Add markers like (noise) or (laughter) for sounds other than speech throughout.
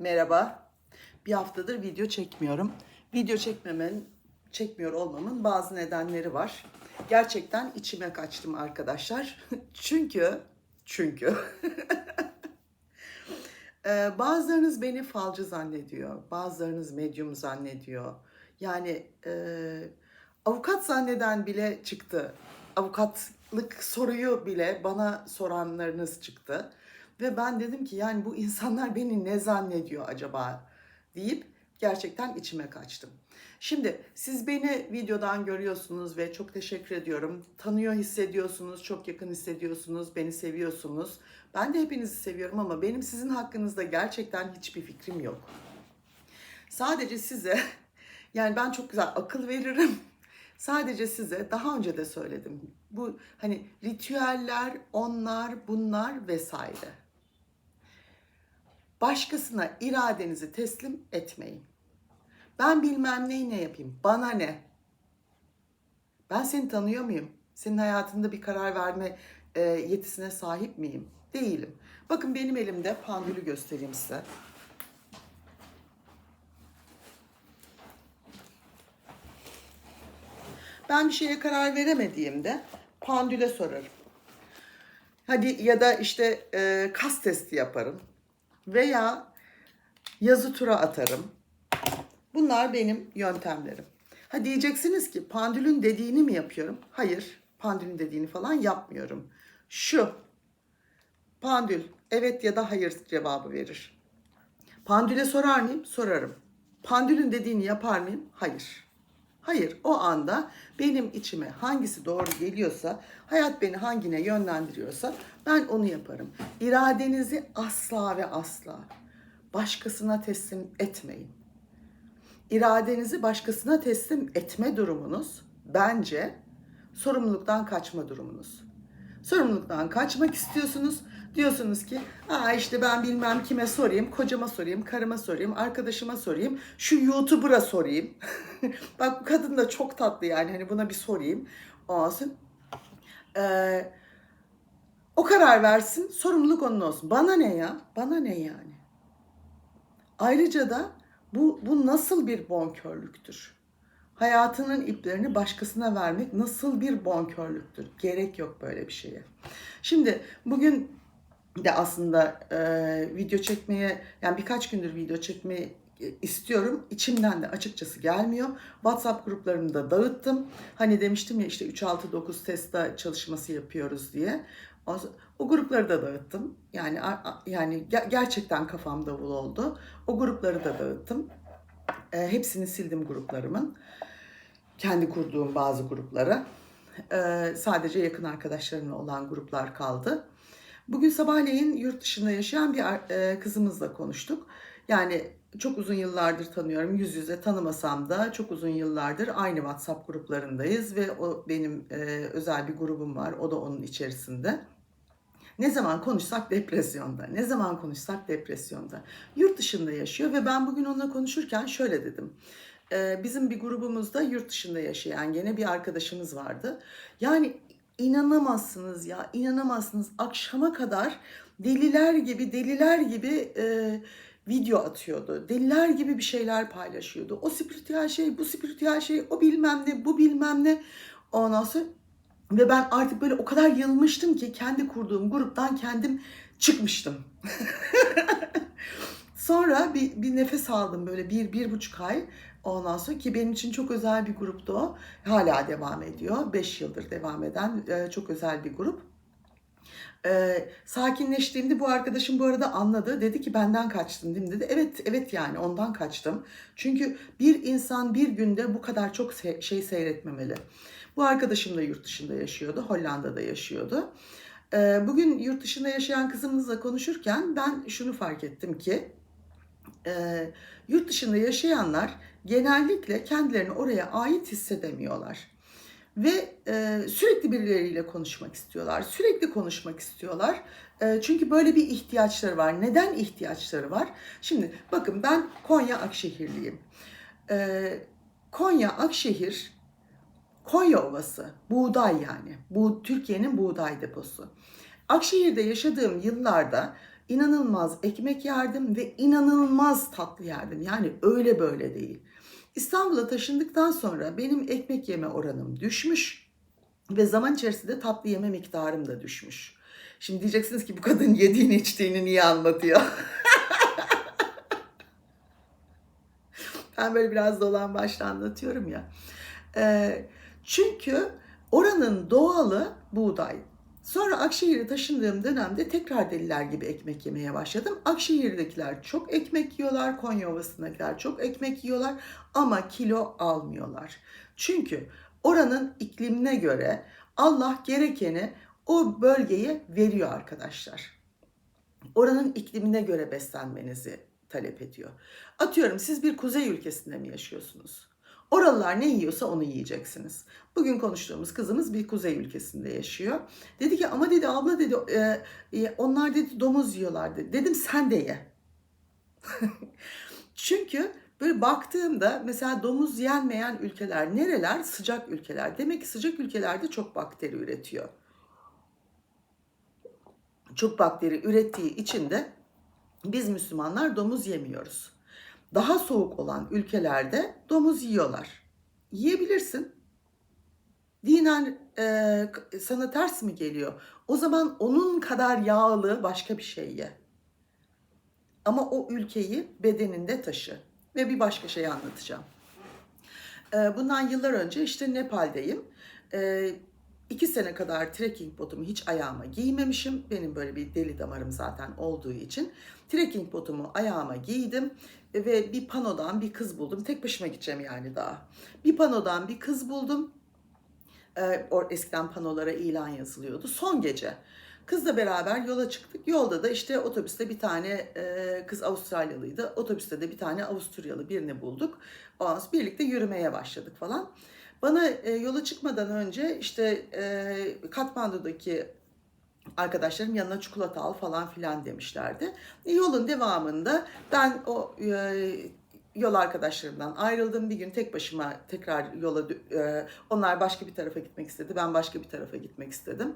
Merhaba. Bir haftadır video çekmiyorum. Video çekmemen, çekmiyor olmamın bazı nedenleri var. Gerçekten içime kaçtım arkadaşlar. (laughs) çünkü, çünkü (laughs) Ee, bazılarınız beni falcı zannediyor, bazılarınız medyum zannediyor. Yani e, avukat zanneden bile çıktı. Avukatlık soruyu bile bana soranlarınız çıktı. Ve ben dedim ki yani bu insanlar beni ne zannediyor acaba deyip gerçekten içime kaçtım. Şimdi siz beni videodan görüyorsunuz ve çok teşekkür ediyorum. Tanıyor hissediyorsunuz, çok yakın hissediyorsunuz, beni seviyorsunuz. Ben de hepinizi seviyorum ama benim sizin hakkınızda gerçekten hiçbir fikrim yok. Sadece size (laughs) yani ben çok güzel akıl veririm. (laughs) Sadece size daha önce de söyledim. Bu hani ritüeller, onlar, bunlar vesaire. Başkasına iradenizi teslim etmeyin. Ben bilmem neyi ne yapayım. Bana ne? Ben seni tanıyor muyum? Senin hayatında bir karar verme e, yetisine sahip miyim? Değilim. Bakın benim elimde pandülü göstereyim size. Ben bir şeye karar veremediğimde pandüle sorarım. Hadi ya da işte e, kas testi yaparım. Veya yazı tura atarım. Bunlar benim yöntemlerim. Ha diyeceksiniz ki pandülün dediğini mi yapıyorum? Hayır, pandülün dediğini falan yapmıyorum. Şu, pandül evet ya da hayır cevabı verir. Pandüle sorar mıyım? Sorarım. Pandülün dediğini yapar mıyım? Hayır. Hayır, o anda benim içime hangisi doğru geliyorsa, hayat beni hangine yönlendiriyorsa ben onu yaparım. İradenizi asla ve asla başkasına teslim etmeyin. İradenizi başkasına teslim etme durumunuz bence sorumluluktan kaçma durumunuz. Sorumluluktan kaçmak istiyorsunuz. Diyorsunuz ki Aa işte ben bilmem kime sorayım, kocama sorayım, karıma sorayım, arkadaşıma sorayım, şu YouTuber'a sorayım. (laughs) Bak bu kadın da çok tatlı yani hani buna bir sorayım. Olsun. Ee, o karar versin, sorumluluk onun olsun. Bana ne ya? Bana ne yani? Ayrıca da bu, bu nasıl bir bonkörlüktür? Hayatının iplerini başkasına vermek nasıl bir bonkörlüktür? Gerek yok böyle bir şeye. Şimdi bugün de aslında e, video çekmeye, yani birkaç gündür video çekmeyi istiyorum. İçimden de açıkçası gelmiyor. WhatsApp gruplarını da dağıttım. Hani demiştim ya işte 369 testa çalışması yapıyoruz diye. O, o grupları da dağıttım. Yani yani gerçekten kafam davul oldu. O grupları da dağıttım. E, hepsini sildim gruplarımın. Kendi kurduğum bazı grupları. E, sadece yakın arkadaşlarımla olan gruplar kaldı. Bugün sabahleyin yurt dışında yaşayan bir e, kızımızla konuştuk. Yani çok uzun yıllardır tanıyorum. Yüz yüze tanımasam da çok uzun yıllardır aynı WhatsApp gruplarındayız ve o benim e, özel bir grubum var. O da onun içerisinde. Ne zaman konuşsak depresyonda. Ne zaman konuşsak depresyonda. Yurt dışında yaşıyor ve ben bugün onunla konuşurken şöyle dedim. Ee, bizim bir grubumuzda yurt dışında yaşayan gene bir arkadaşımız vardı. Yani inanamazsınız ya inanamazsınız. Akşama kadar deliler gibi deliler gibi e, video atıyordu. Deliler gibi bir şeyler paylaşıyordu. O spiritüel şey, bu spiritüel şey, o bilmem ne, bu bilmem ne. Ondan sonra ve ben artık böyle o kadar yılmıştım ki kendi kurduğum gruptan kendim çıkmıştım. (laughs) Sonra bir, bir nefes aldım böyle bir, bir buçuk ay. Ondan sonra ki benim için çok özel bir gruptu o. Hala devam ediyor. Beş yıldır devam eden e, çok özel bir grup. E, sakinleştiğimde bu arkadaşım bu arada anladı. Dedi ki benden kaçtın değil mi dedi. Evet evet yani ondan kaçtım. Çünkü bir insan bir günde bu kadar çok se- şey seyretmemeli. Bu arkadaşım da yurt dışında yaşıyordu. Hollanda'da yaşıyordu. E, bugün yurt dışında yaşayan kızımızla konuşurken ben şunu fark ettim ki e, yurt dışında yaşayanlar genellikle kendilerini oraya ait hissedemiyorlar. Ve e, sürekli birileriyle konuşmak istiyorlar. Sürekli konuşmak istiyorlar. E, çünkü böyle bir ihtiyaçları var. Neden ihtiyaçları var? Şimdi bakın ben Konya Akşehirliyim. E, Konya Akşehir, Konya Ovası, buğday yani. Bu Türkiye'nin buğday deposu. Akşehir'de yaşadığım yıllarda inanılmaz ekmek yerdim ve inanılmaz tatlı yerdim. Yani öyle böyle değil. İstanbul'a taşındıktan sonra benim ekmek yeme oranım düşmüş ve zaman içerisinde tatlı yeme miktarım da düşmüş. Şimdi diyeceksiniz ki bu kadın yediğini içtiğini niye anlatıyor? (laughs) ben böyle biraz dolan başta anlatıyorum ya. Ee, çünkü oranın doğalı buğday. Sonra Akşehir'e taşındığım dönemde tekrar deliler gibi ekmek yemeye başladım. Akşehir'dekiler çok ekmek yiyorlar, Konya Ovası'ndakiler çok ekmek yiyorlar ama kilo almıyorlar. Çünkü oranın iklimine göre Allah gerekeni o bölgeye veriyor arkadaşlar. Oranın iklimine göre beslenmenizi talep ediyor. Atıyorum siz bir kuzey ülkesinde mi yaşıyorsunuz? Oralılar ne yiyorsa onu yiyeceksiniz. Bugün konuştuğumuz kızımız bir kuzey ülkesinde yaşıyor. Dedi ki ama dedi abla dedi e, e, onlar dedi domuz yiyorlar dedi. Dedim sen de ye. (laughs) Çünkü böyle baktığımda mesela domuz yenmeyen ülkeler nereler? Sıcak ülkeler. Demek ki sıcak ülkelerde çok bakteri üretiyor. Çok bakteri ürettiği için de biz Müslümanlar domuz yemiyoruz. Daha soğuk olan ülkelerde domuz yiyorlar. Yiyebilirsin. Dinen e, sana ters mi geliyor? O zaman onun kadar yağlı başka bir şey ye. Ama o ülkeyi bedeninde taşı. Ve bir başka şey anlatacağım. E, bundan yıllar önce işte Nepal'deyim. E, iki sene kadar trekking botumu hiç ayağıma giymemişim. Benim böyle bir deli damarım zaten olduğu için. Trekking botumu ayağıma giydim ve bir panodan bir kız buldum. Tek başıma gideceğim yani daha. Bir panodan bir kız buldum. Ee, eskiden panolara ilan yazılıyordu. Son gece. Kızla beraber yola çıktık. Yolda da işte otobüste bir tane e, kız Avustralyalıydı. Otobüste de bir tane Avusturyalı birini bulduk. Ondan birlikte yürümeye başladık falan. Bana e, yola çıkmadan önce işte e, Katmandu'daki arkadaşlarım yanına çikolata al falan filan demişlerdi. E, yolun devamında ben o e, yol arkadaşlarımdan ayrıldım. Bir gün tek başıma tekrar yola e, onlar başka bir tarafa gitmek istedi. Ben başka bir tarafa gitmek istedim.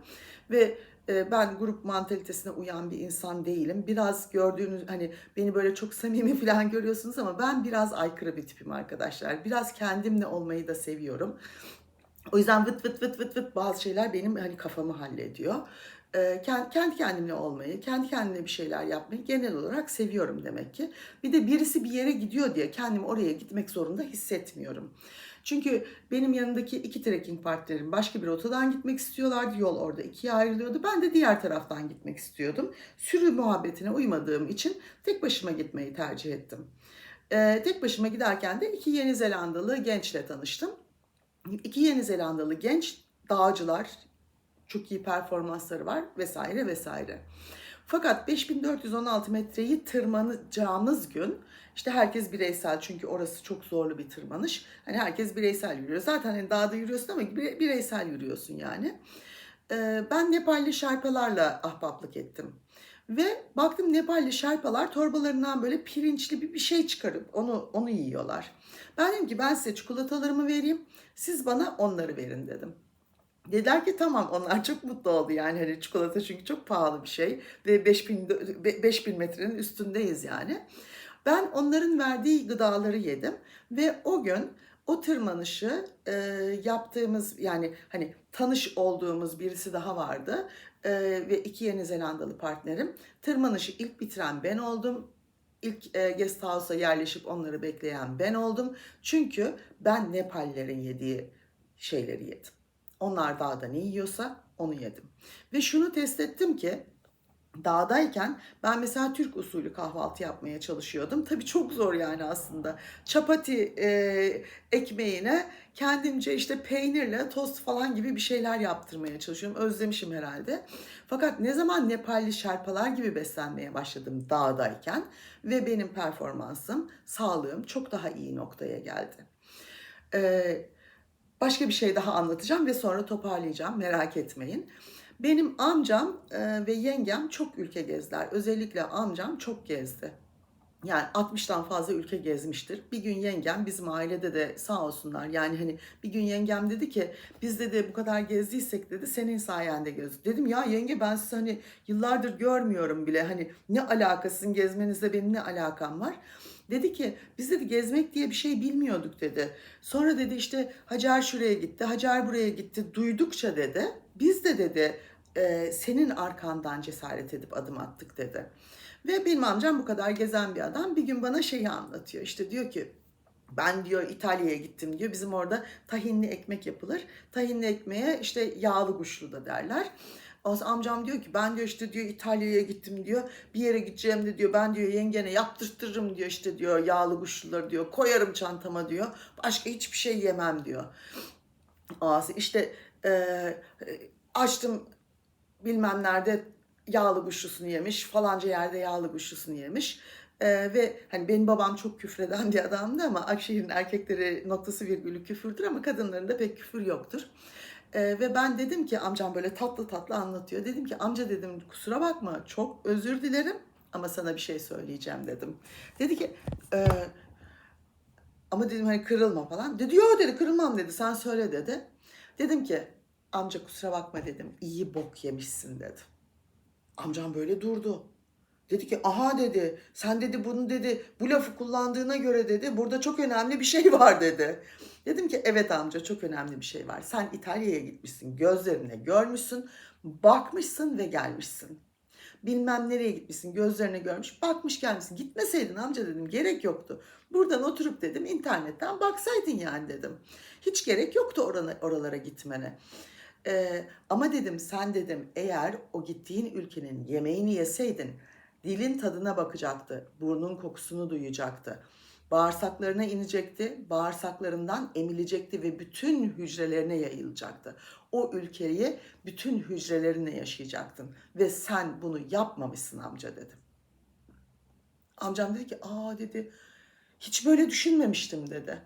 Ve ben grup mantalitesine uyan bir insan değilim. Biraz gördüğünüz hani beni böyle çok samimi (laughs) falan görüyorsunuz ama ben biraz aykırı bir tipim arkadaşlar. Biraz kendimle olmayı da seviyorum. O yüzden vıt vıt vıt vıt vıt bazı şeyler benim hani kafamı hallediyor. Ee, kendi kendimle olmayı, kendi kendime bir şeyler yapmayı genel olarak seviyorum demek ki. Bir de birisi bir yere gidiyor diye kendimi oraya gitmek zorunda hissetmiyorum. Çünkü benim yanındaki iki trekking partnerim başka bir rotadan gitmek istiyorlardı. Yol orada ikiye ayrılıyordu. Ben de diğer taraftan gitmek istiyordum. Sürü muhabbetine uymadığım için tek başıma gitmeyi tercih ettim. Ee, tek başıma giderken de iki Yeni Zelandalı gençle tanıştım. İki Yeni Zelandalı genç dağcılar, çok iyi performansları var vesaire vesaire. Fakat 5416 metreyi tırmanacağımız gün işte herkes bireysel çünkü orası çok zorlu bir tırmanış. Hani herkes bireysel yürüyor. Zaten hani dağda yürüyorsun ama bireysel yürüyorsun yani. Ee, ben Nepalli Şerpalarla ahbaplık ettim. Ve baktım Nepalli Şerpalar torbalarından böyle pirinçli bir, bir şey çıkarıp onu onu yiyorlar. Ben dedim ki ben size çikolatalarımı vereyim. Siz bana onları verin dedim. Dediler ki tamam onlar çok mutlu oldu yani hani çikolata çünkü çok pahalı bir şey ve 5000 5000 metrenin üstündeyiz yani. Ben onların verdiği gıdaları yedim ve o gün o tırmanışı e, yaptığımız yani hani tanış olduğumuz birisi daha vardı e, ve iki Yeni Zelandalı partnerim. Tırmanışı ilk bitiren ben oldum. İlk e, guest house'a yerleşip onları bekleyen ben oldum. Çünkü ben Nepallilerin yediği şeyleri yedim. Onlar dağda ne yiyorsa onu yedim. Ve şunu test ettim ki dağdayken ben mesela Türk usulü kahvaltı yapmaya çalışıyordum. Tabii çok zor yani aslında. Çapati e, ekmeğine kendimce işte peynirle tost falan gibi bir şeyler yaptırmaya çalışıyorum. Özlemişim herhalde. Fakat ne zaman Nepalli şerpalar gibi beslenmeye başladım dağdayken ve benim performansım, sağlığım çok daha iyi noktaya geldi. Ee, başka bir şey daha anlatacağım ve sonra toparlayacağım merak etmeyin. Benim amcam e, ve yengem çok ülke gezdiler. Özellikle amcam çok gezdi. Yani 60'tan fazla ülke gezmiştir. Bir gün yengem bizim ailede de sağ olsunlar. Yani hani bir gün yengem dedi ki biz dedi bu kadar gezdiysek dedi senin sayende gezdik. Dedim ya yenge ben sizi hani yıllardır görmüyorum bile. Hani ne alakasın gezmenizle benim ne alakam var. Dedi ki biz dedi gezmek diye bir şey bilmiyorduk dedi. Sonra dedi işte Hacer şuraya gitti, Hacer buraya gitti. Duydukça dedi biz de dedi e, senin arkandan cesaret edip adım attık dedi. Ve benim amcam bu kadar gezen bir adam bir gün bana şeyi anlatıyor. İşte diyor ki ben diyor İtalya'ya gittim diyor. Bizim orada tahinli ekmek yapılır. Tahinli ekmeğe işte yağlı kuşlu da derler. Amcam diyor ki ben diyor işte diyor İtalya'ya gittim diyor. Bir yere gideceğim de diyor ben diyor yengene yaptırtırım diyor işte diyor yağlı kuşluları diyor. Koyarım çantama diyor. Başka hiçbir şey yemem diyor. Ağzı işte e, açtım bilmem nerede yağlı kuşlusunu yemiş. Falanca yerde yağlı kuşlusunu yemiş. Ee, ve hani benim babam çok küfreden bir adamdı ama Akşehir'in erkekleri noktası virgülü küfürdür ama kadınlarında pek küfür yoktur. Ee, ve ben dedim ki amcam böyle tatlı tatlı anlatıyor. Dedim ki amca dedim kusura bakma çok özür dilerim ama sana bir şey söyleyeceğim dedim. Dedi ki "Ee, ama dedim hani kırılma falan. Dedi yo dedi kırılmam dedi sen söyle dedi. Dedim ki amca kusura bakma dedim iyi bok yemişsin dedi. Amcam böyle durdu. Dedi ki aha dedi sen dedi bunu dedi bu lafı kullandığına göre dedi burada çok önemli bir şey var dedi. Dedim ki evet amca çok önemli bir şey var. Sen İtalya'ya gitmişsin gözlerine görmüşsün bakmışsın ve gelmişsin. Bilmem nereye gitmişsin gözlerine görmüş bakmış gelmişsin. Gitmeseydin amca dedim gerek yoktu. Buradan oturup dedim internetten baksaydın yani dedim. Hiç gerek yoktu orana, oralara gitmene. Ee, ama dedim sen dedim eğer o gittiğin ülkenin yemeğini yeseydin dilin tadına bakacaktı, burnun kokusunu duyacaktı. Bağırsaklarına inecekti, bağırsaklarından emilecekti ve bütün hücrelerine yayılacaktı. O ülkeyi bütün hücrelerine yaşayacaktın ve sen bunu yapmamışsın amca dedim. Amcam dedi ki aa dedi hiç böyle düşünmemiştim dedi.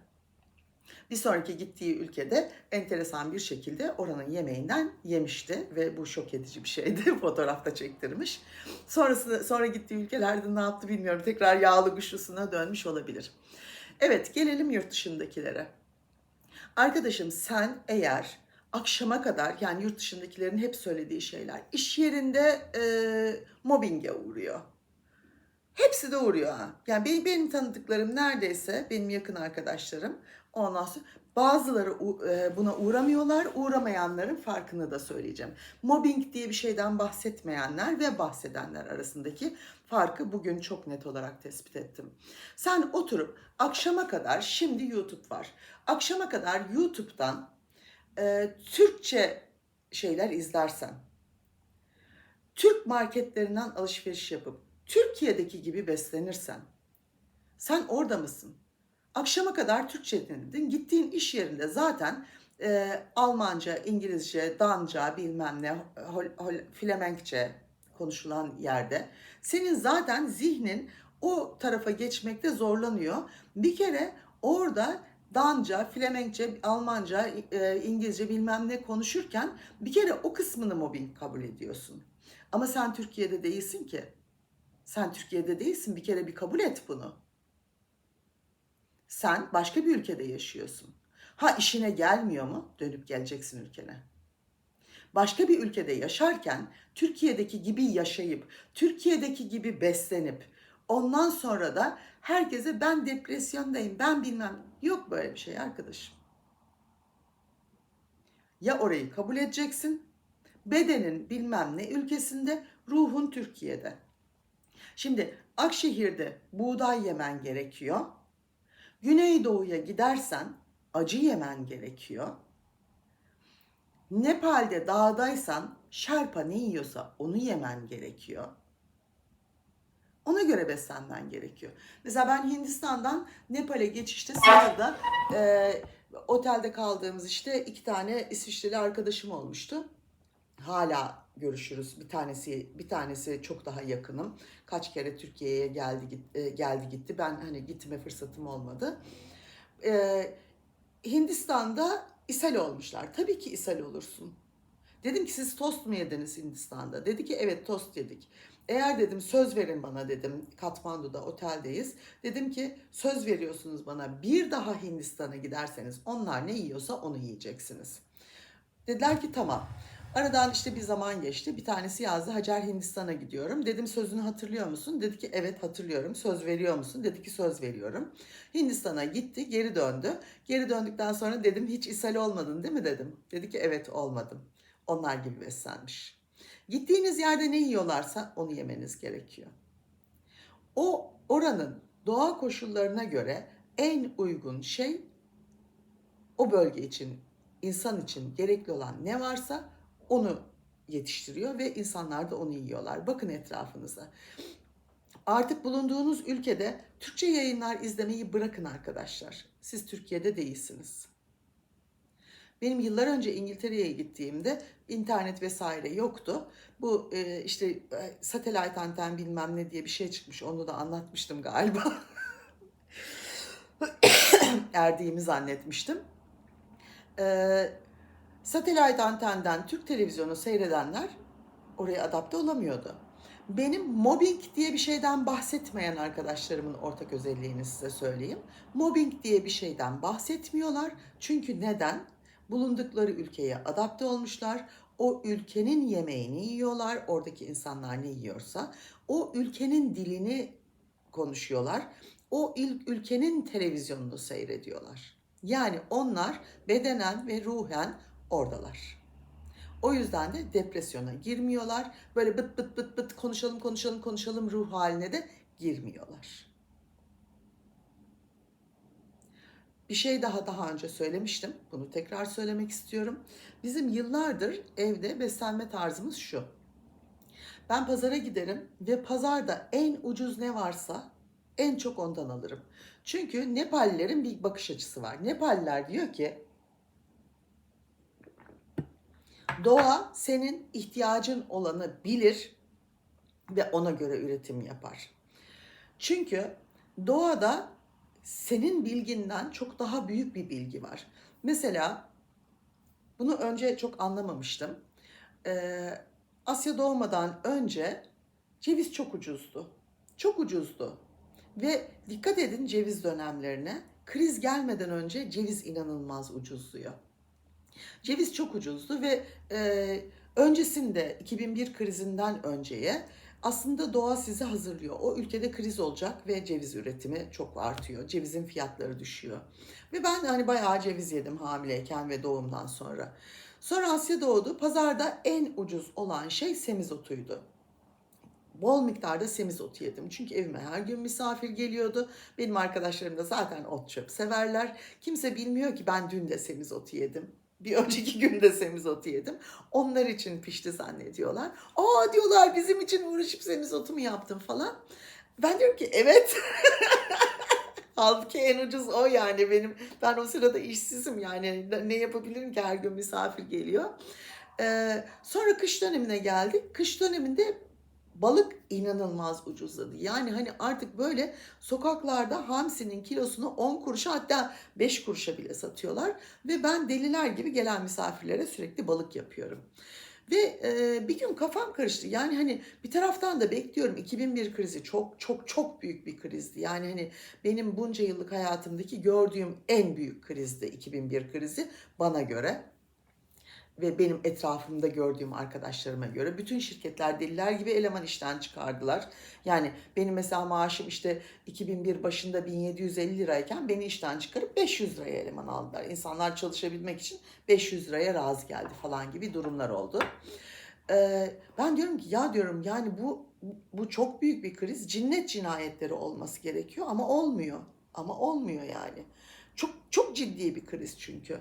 Bir sonraki gittiği ülkede enteresan bir şekilde oranın yemeğinden yemişti ve bu şok edici bir şeydi. (laughs) Fotoğrafta çektirmiş. Sonrasında sonra gittiği ülkelerde ne yaptı bilmiyorum. Tekrar yağlı kuşlusuna dönmüş olabilir. Evet, gelelim yurt dışındakilere. Arkadaşım sen eğer akşama kadar yani yurt dışındakilerin hep söylediği şeyler iş yerinde e, mobbinge uğruyor. Hepsi de uğruyor ha. Yani benim, benim tanıdıklarım neredeyse benim yakın arkadaşlarım ondan sonra bazıları e, buna uğramıyorlar. Uğramayanların farkını da söyleyeceğim. Mobbing diye bir şeyden bahsetmeyenler ve bahsedenler arasındaki farkı bugün çok net olarak tespit ettim. Sen oturup akşama kadar şimdi YouTube var. Akşama kadar YouTube'dan e, Türkçe şeyler izlersen, Türk marketlerinden alışveriş yapıp Türkiye'deki gibi beslenirsen, sen orada mısın? Akşama kadar Türkçe dinledin. Gittiğin iş yerinde zaten e, Almanca, İngilizce, Danca bilmem ne, hol, hol, Flemenkçe konuşulan yerde senin zaten zihnin o tarafa geçmekte zorlanıyor. Bir kere orada Danca, Flemenkçe, Almanca, e, İngilizce bilmem ne konuşurken bir kere o kısmını mobbing kabul ediyorsun. Ama sen Türkiye'de değilsin ki. Sen Türkiye'de değilsin. Bir kere bir kabul et bunu. Sen başka bir ülkede yaşıyorsun. Ha işine gelmiyor mu? Dönüp geleceksin ülkene. Başka bir ülkede yaşarken Türkiye'deki gibi yaşayıp, Türkiye'deki gibi beslenip, ondan sonra da herkese ben depresyondayım, ben bilmem. Yok böyle bir şey arkadaşım. Ya orayı kabul edeceksin, bedenin bilmem ne ülkesinde, ruhun Türkiye'de. Şimdi Akşehir'de buğday yemen gerekiyor. Güneydoğu'ya gidersen acı yemen gerekiyor. Nepal'de dağdaysan Şerpa ne yiyorsa onu yemen gerekiyor. Ona göre beslenmen gerekiyor. Mesela ben Hindistan'dan Nepal'e geçişte sınırda e, otelde kaldığımız işte iki tane İsviçreli arkadaşım olmuştu. Hala görüşürüz. Bir tanesi bir tanesi çok daha yakınım. Kaç kere Türkiye'ye geldi e, geldi gitti. Ben hani gitme fırsatım olmadı. E, Hindistan'da ishal olmuşlar. Tabii ki ishal olursun. Dedim ki siz tost mu yediniz Hindistan'da? Dedi ki evet tost yedik. Eğer dedim söz verin bana dedim Katmandu'da oteldeyiz. Dedim ki söz veriyorsunuz bana bir daha Hindistan'a giderseniz onlar ne yiyorsa onu yiyeceksiniz. Dediler ki tamam. Aradan işte bir zaman geçti. Bir tanesi yazdı Hacer Hindistan'a gidiyorum. Dedim sözünü hatırlıyor musun? Dedi ki evet hatırlıyorum. Söz veriyor musun? Dedi ki söz veriyorum. Hindistan'a gitti, geri döndü. Geri döndükten sonra dedim hiç ishal olmadın değil mi dedim. Dedi ki evet olmadım. Onlar gibi beslenmiş. Gittiğiniz yerde ne yiyorlarsa onu yemeniz gerekiyor. O oranın doğa koşullarına göre en uygun şey o bölge için, insan için gerekli olan ne varsa onu yetiştiriyor ve insanlar da onu yiyorlar. Bakın etrafınıza. Artık bulunduğunuz ülkede Türkçe yayınlar izlemeyi bırakın arkadaşlar. Siz Türkiye'de değilsiniz. Benim yıllar önce İngiltere'ye gittiğimde internet vesaire yoktu. Bu e, işte e, satellite anten bilmem ne diye bir şey çıkmış. Onu da anlatmıştım galiba. (laughs) Erdiğimi zannetmiştim. Ee, satellite antenden Türk televizyonu seyredenler oraya adapte olamıyordu. Benim mobbing diye bir şeyden bahsetmeyen arkadaşlarımın ortak özelliğini size söyleyeyim. Mobbing diye bir şeyden bahsetmiyorlar. Çünkü neden? Bulundukları ülkeye adapte olmuşlar. O ülkenin yemeğini yiyorlar. Oradaki insanlar ne yiyorsa. O ülkenin dilini konuşuyorlar. O il- ülkenin televizyonunu seyrediyorlar. Yani onlar bedenen ve ruhen oradalar. O yüzden de depresyona girmiyorlar. Böyle bıt bıt bıt bıt konuşalım konuşalım konuşalım ruh haline de girmiyorlar. Bir şey daha daha önce söylemiştim. Bunu tekrar söylemek istiyorum. Bizim yıllardır evde beslenme tarzımız şu. Ben pazara giderim ve pazarda en ucuz ne varsa en çok ondan alırım. Çünkü Nepallilerin bir bakış açısı var. Nepalliler diyor ki doğa senin ihtiyacın olanı bilir ve ona göre üretim yapar. Çünkü doğada senin bilginden çok daha büyük bir bilgi var. Mesela bunu önce çok anlamamıştım. Ee, Asya doğmadan önce ceviz çok ucuzdu. Çok ucuzdu. Ve dikkat edin ceviz dönemlerine. Kriz gelmeden önce ceviz inanılmaz ucuzluyor. Ceviz çok ucuzdu ve e, öncesinde 2001 krizinden önceye aslında doğa sizi hazırlıyor. O ülkede kriz olacak ve ceviz üretimi çok artıyor. Cevizin fiyatları düşüyor. Ve ben hani bayağı ceviz yedim hamileyken ve doğumdan sonra. Sonra Asya doğdu. Pazarda en ucuz olan şey semizotuydu bol miktarda semizotu yedim. Çünkü evime her gün misafir geliyordu. Benim arkadaşlarım da zaten ot çöp severler. Kimse bilmiyor ki ben dün de semizotu yedim. Bir önceki (laughs) gün de semizotu yedim. Onlar için pişti zannediyorlar. Aa diyorlar bizim için uğraşıp semizotu mu yaptın falan. Ben diyorum ki evet. (laughs) Halbuki en ucuz o yani benim. Ben o sırada işsizim yani ne yapabilirim ki her gün misafir geliyor. Ee, sonra kış dönemine geldik. Kış döneminde balık inanılmaz ucuzladı. Yani hani artık böyle sokaklarda hamsinin kilosunu 10 kuruşa hatta 5 kuruşa bile satıyorlar. Ve ben deliler gibi gelen misafirlere sürekli balık yapıyorum. Ve e, bir gün kafam karıştı. Yani hani bir taraftan da bekliyorum 2001 krizi çok çok çok büyük bir krizdi. Yani hani benim bunca yıllık hayatımdaki gördüğüm en büyük krizdi 2001 krizi bana göre ve benim etrafımda gördüğüm arkadaşlarıma göre bütün şirketler deliler gibi eleman işten çıkardılar. Yani benim mesela maaşım işte 2001 başında 1750 lirayken beni işten çıkarıp 500 liraya eleman aldılar. İnsanlar çalışabilmek için 500 liraya razı geldi falan gibi durumlar oldu. Ee, ben diyorum ki ya diyorum yani bu bu çok büyük bir kriz. Cinnet cinayetleri olması gerekiyor ama olmuyor. Ama olmuyor yani. Çok çok ciddi bir kriz çünkü.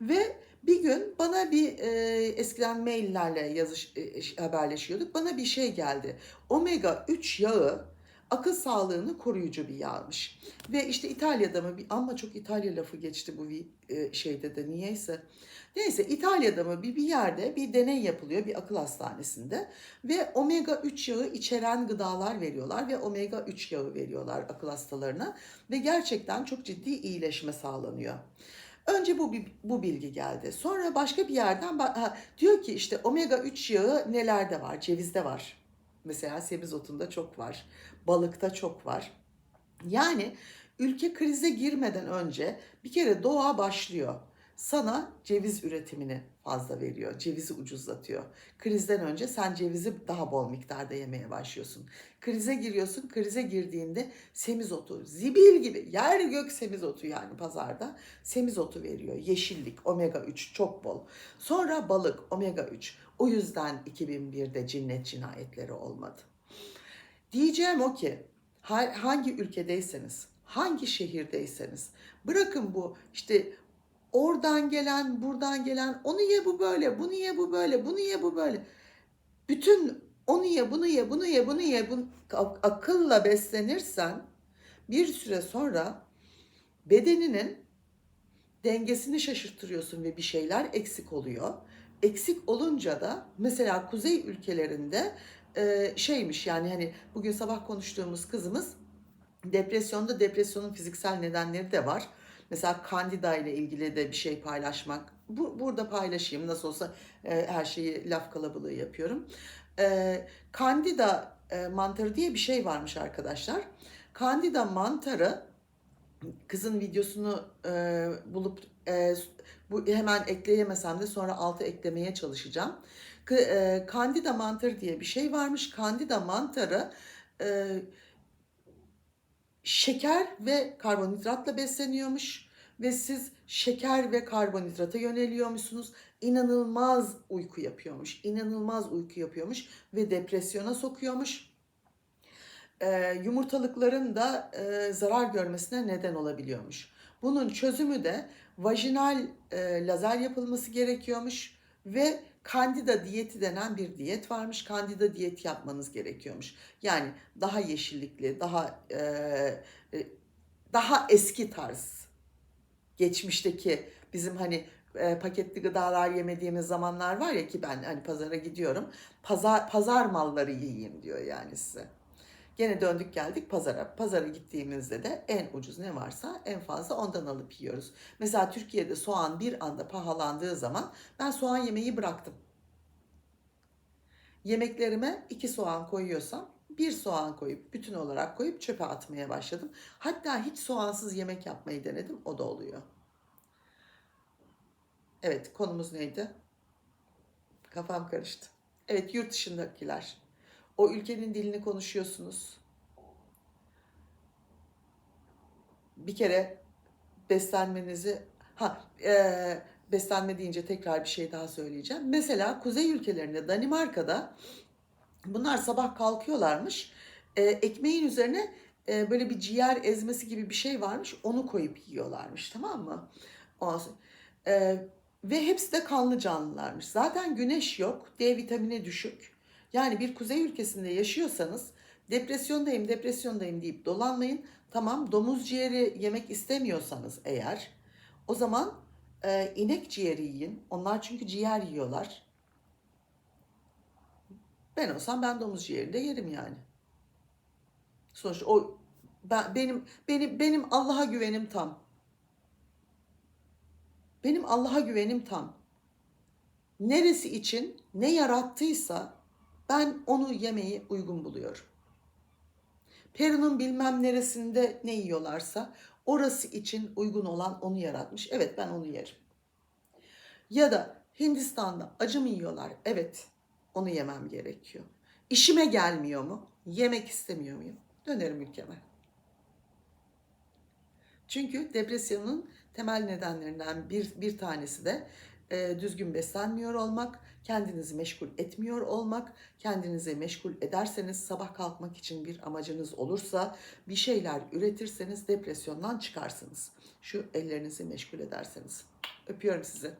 Ve bir gün bana bir e, eskiden maillerle yazış e, haberleşiyorduk. Bana bir şey geldi. Omega 3 yağı akıl sağlığını koruyucu bir yağmış. Ve işte İtalya'da mı bir ama çok İtalya lafı geçti bu e, şeyde de niyeyse. Neyse İtalya'da mı bir, bir yerde bir deney yapılıyor bir akıl hastanesinde ve omega 3 yağı içeren gıdalar veriyorlar ve omega 3 yağı veriyorlar akıl hastalarına ve gerçekten çok ciddi iyileşme sağlanıyor. Önce bu bu bilgi geldi. Sonra başka bir yerden ha, diyor ki işte omega 3 yağı nelerde var? Cevizde var. Mesela semizotunda çok var. Balıkta çok var. Yani ülke krize girmeden önce bir kere doğa başlıyor. Sana ceviz üretimini fazla veriyor. Cevizi ucuzlatıyor. Krizden önce sen cevizi daha bol miktarda yemeye başlıyorsun. Krize giriyorsun. Krize girdiğinde semizotu, zibil gibi yer gök semizotu yani pazarda semizotu veriyor. Yeşillik, omega 3 çok bol. Sonra balık, omega 3. O yüzden 2001'de cinnet cinayetleri olmadı. Diyeceğim o ki ha- hangi ülkedeyseniz, hangi şehirdeyseniz bırakın bu işte oradan gelen, buradan gelen onu ye bu böyle, bunu ye bu böyle, bunu ye bu böyle. Bütün onu ye, bunu ye, bunu ye, bunu ye, bunu, ak- akılla beslenirsen bir süre sonra bedeninin dengesini şaşırtıyorsun ve bir şeyler eksik oluyor. Eksik olunca da mesela kuzey ülkelerinde e, şeymiş yani hani bugün sabah konuştuğumuz kızımız depresyonda depresyonun fiziksel nedenleri de var. Mesela kandida ile ilgili de bir şey paylaşmak. Bu, burada paylaşayım nasıl olsa e, her şeyi laf kalabalığı yapıyorum. E, kandida e, mantarı diye bir şey varmış arkadaşlar. Kandida mantarı kızın videosunu e, bulup e, bu hemen ekleyemesem de sonra altı eklemeye çalışacağım. K- e, Kandida mantarı diye bir şey varmış. Kandida mantarı e, şeker ve karbonhidratla besleniyormuş ve siz şeker ve karbonhidrata yöneliyormuşsunuz. İnanılmaz uyku yapıyormuş. İnanılmaz uyku yapıyormuş ve depresyona sokuyormuş. Ee, yumurtalıkların da e, zarar görmesine neden olabiliyormuş. Bunun çözümü de vajinal e, lazer yapılması gerekiyormuş ve kandida diyeti denen bir diyet varmış. Kandida diyeti yapmanız gerekiyormuş. Yani daha yeşillikli, daha e, e, daha eski tarz. Geçmişteki bizim hani e, paketli gıdalar yemediğimiz zamanlar var ya ki ben hani pazara gidiyorum. Pazar pazar malları yiyeyim diyor yani size. Gene döndük geldik pazara. Pazara gittiğimizde de en ucuz ne varsa en fazla ondan alıp yiyoruz. Mesela Türkiye'de soğan bir anda pahalandığı zaman ben soğan yemeği bıraktım. Yemeklerime iki soğan koyuyorsam bir soğan koyup bütün olarak koyup çöpe atmaya başladım. Hatta hiç soğansız yemek yapmayı denedim. O da oluyor. Evet konumuz neydi? Kafam karıştı. Evet yurt dışındakiler. O ülkenin dilini konuşuyorsunuz. Bir kere beslenmenizi ha e, beslenme deyince tekrar bir şey daha söyleyeceğim. Mesela kuzey ülkelerinde Danimarka'da bunlar sabah kalkıyorlarmış. E, ekmeğin üzerine e, böyle bir ciğer ezmesi gibi bir şey varmış. Onu koyup yiyorlarmış tamam mı? Ondan e, ve hepsi de kanlı canlılarmış. Zaten güneş yok, D vitamini düşük. Yani bir kuzey ülkesinde yaşıyorsanız depresyondayım, depresyondayım deyip dolanmayın. Tamam domuz ciğeri yemek istemiyorsanız eğer o zaman e, inek ciğeri yiyin. Onlar çünkü ciğer yiyorlar. Ben olsam ben domuz ciğeri de yerim yani. Sonuçta o ben, benim benim benim Allah'a güvenim tam. Benim Allah'a güvenim tam. Neresi için ne yarattıysa ben onu yemeyi uygun buluyorum. Peru'nun bilmem neresinde ne yiyorlarsa orası için uygun olan onu yaratmış. Evet ben onu yerim. Ya da Hindistan'da acı mı yiyorlar? Evet onu yemem gerekiyor. İşime gelmiyor mu? Yemek istemiyor muyum? Dönerim ülkeme. Çünkü depresyonun temel nedenlerinden bir, bir tanesi de e, düzgün beslenmiyor olmak, kendinizi meşgul etmiyor olmak, kendinizi meşgul ederseniz sabah kalkmak için bir amacınız olursa, bir şeyler üretirseniz depresyondan çıkarsınız. Şu ellerinizi meşgul ederseniz. Öpüyorum sizi.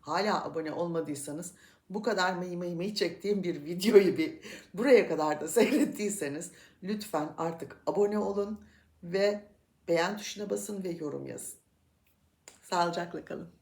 Hala abone olmadıysanız bu kadar mıy mıy mıy çektiğim bir videoyu bir buraya kadar da seyrettiyseniz lütfen artık abone olun ve beğen tuşuna basın ve yorum yazın. Sağlıcakla kalın.